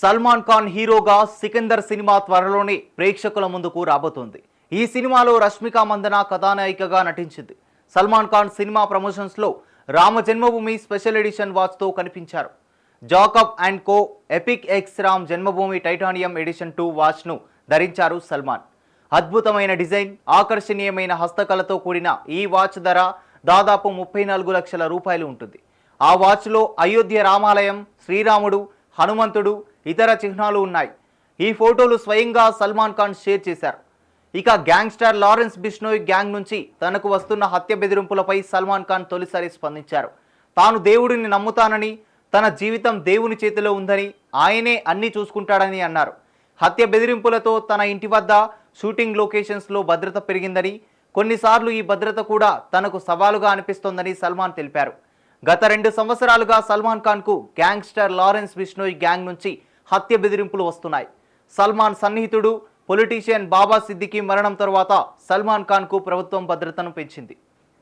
సల్మాన్ ఖాన్ హీరోగా సికిందర్ సినిమా త్వరలోనే ప్రేక్షకుల ముందుకు రాబోతోంది. ఈ సినిమాలో రష్మిక మందన కథానాయికగా నటించింది. సల్మాన్ ఖాన్ సినిమా ప్రమోషన్స్లో రామ జన్మభూమి స్పెషల్ ఎడిషన్ వాచ్తో కనిపించారు. Jacob and co epic X Ram Janmabhoomi titanium edition two వాచ్ను ధరించారు సల్మాన్. అద్భుతమైన డిజైన్ ఆకర్షణీయమైన హస్తకళతో కూడిన ఈ వాచ్ ధర దాదాపు ముప్పై నాలుగు లక్షల రూపాయలు ఉంటుంది. ఆ వాచ్లో అయోధ్య రామాలయం శ్రీరాముడు హనుమంతుడు ఇతర చిహ్నాలు ఉన్నాయి. ఈ ఫోటోలు స్వయంగా సల్మాన్ ఖాన్ షేర్ చేశారు. ఇక గ్యాంగ్స్టర్ లారెన్స్ బిష్నోయ్ గ్యాంగ్ నుంచి తనకు వస్తున్న హత్య బెదిరింపులపై సల్మాన్ ఖాన్ తొలిసారి స్పందించారు. తాను దేవుడిని నమ్ముతానని తన జీవితం దేవుని చేతిలో ఉందని ఆయనే అన్ని చూసుకుంటాడని అన్నారు. హత్య బెదిరింపులతో తన ఇంటి వద్ద షూటింగ్ లొకేషన్స్లో భద్రత పెరిగిందని కొన్నిసార్లు ఈ భద్రత కూడా తనకు సవాలుగా అనిపిస్తోందని సల్మాన్ తెలిపారు. గత రెండు సంవత్సరాలుగా సల్మాన్ ఖాన్కు గ్యాంగ్స్టర్ లారెన్స్ బిష్నోయ్ గ్యాంగ్ నుంచి హత్య బెదిరింపులు వస్తున్నాయి. సల్మాన్ సన్నిహితుడు పొలిటీషియన్ బాబా సిద్దికి మరణం తర్వాత సల్మాన్ ఖాన్కు ప్రభుత్వం భద్రతను పెంచింది.